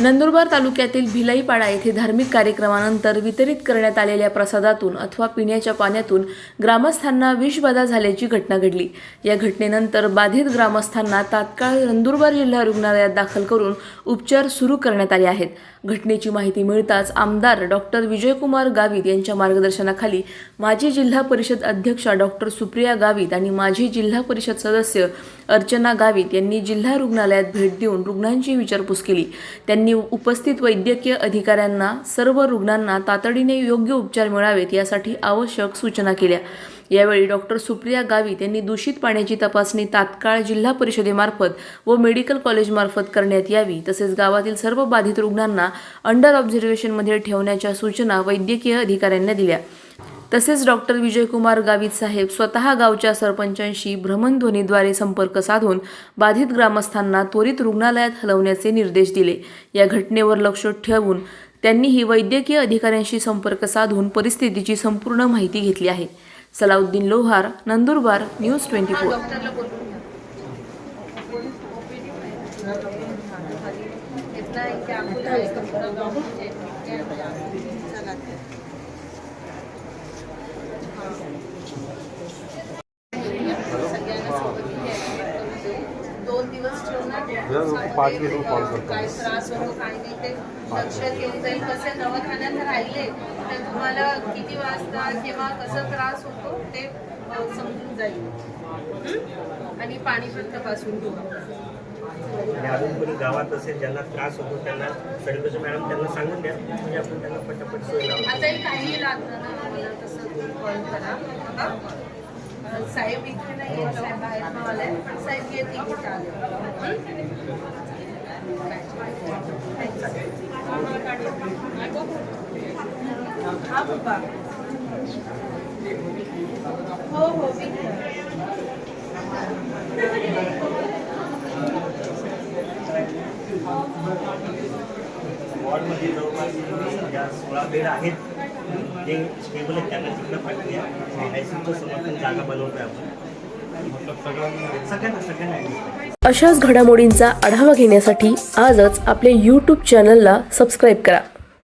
नंदुरबार तालुक्यातील भिलाईपाडा येथे धार्मिक कार्यक्रमानंतर वितरित करण्यात आलेल्या प्रसादातून अथवा पिण्याच्या पाण्यातून ग्रामस्थांना विषबाधा झाल्याची घटना घडली. या घटनेनंतर बाधित ग्रामस्थांना तात्काळ नंदुरबार जिल्हा रुग्णालयात दाखल करून उपचार सुरू करण्यात आले आहेत. घटनेची माहिती मिळताच आमदार डॉक्टर विजयकुमार गावित यांच्या मार्गदर्शनाखाली माजी जिल्हा परिषद अध्यक्षा डॉक्टर सुप्रिया गावित आणि माजी जिल्हा परिषद सदस्य अर्चना गावित यांनी जिल्हा रुग्णालयात भेट देऊन रुग्णांची विचारपूस केली. त्यांनी उपस्थित वैद्यकीय अधिकाऱ्यांना सर्व रुग्णांना तातडीने योग्य उपचार मिळावेत यासाठी आवश्यक सूचना केल्या. यावेळी डॉक्टर सुप्रिया गावित यांनी दूषित पाण्याची तपासणी तात्काळ जिल्हा परिषदेमार्फत व मेडिकल कॉलेजमार्फत करण्यात यावी तसेच गावातील सर्व बाधित रुग्णांना अंडर ऑब्झर्वेशनमध्ये ठेवण्याच्या सूचना वैद्यकीय अधिकाऱ्यांना दिल्या. तसेच डॉक्टर विजयकुमार गावित साहेब स्वतः गावच्या सरपंचांशी भ्रमणध्वनीद्वारे संपर्क साधून बाधित ग्रामस्थांना त्वरित रुग्णालयात हलवण्याचे निर्देश दिले. या घटनेवर लक्ष ठेवून त्यांनीही वैद्यकीय अधिकाऱ्यांशी संपर्क साधून परिस्थितीची संपूर्ण माहिती घेतली आहे. Salauddin Lohar Nandurbar news twenty four. दोन दिवस घेऊन. काय त्रास होतो काय नाही ते लक्षात येऊन जाईल. कसे दवाखान्यात राहिले तर तुम्हाला किती वाजता किंवा कसा त्रास होतो ते समजून जाईल. हं? आणि पाणी पण तपासून घेऊ. आणि अजून कोणी गावात असेल ज्यांना त्रास होतो त्यांना सडकोचे मॅडम त्यांना सांगून द्या. म्हणजे आपण त्यांना पटापट सोय आताही काही लागलं ना कॉल करा. हा? साहेब इथे नाही आहेत साहेब बाहेर आले पण साहेब येते इथे आले. हा बाबा. हो. हो. वॉर्डमध्ये जवळपास ज्या सोळा बेड आहेत. ते स्टेबल आहेत. त्यांना तिकडं पाठवूया. आयसीयूचं समर्थन जागा बनवतोय आपण. सगळ्यांना सगळ्यांना अशाच घडामोडींचा आढावा घेण्यासाठी आजच आपले यूट्यूब चॅनलला सबस्क्राईब करा.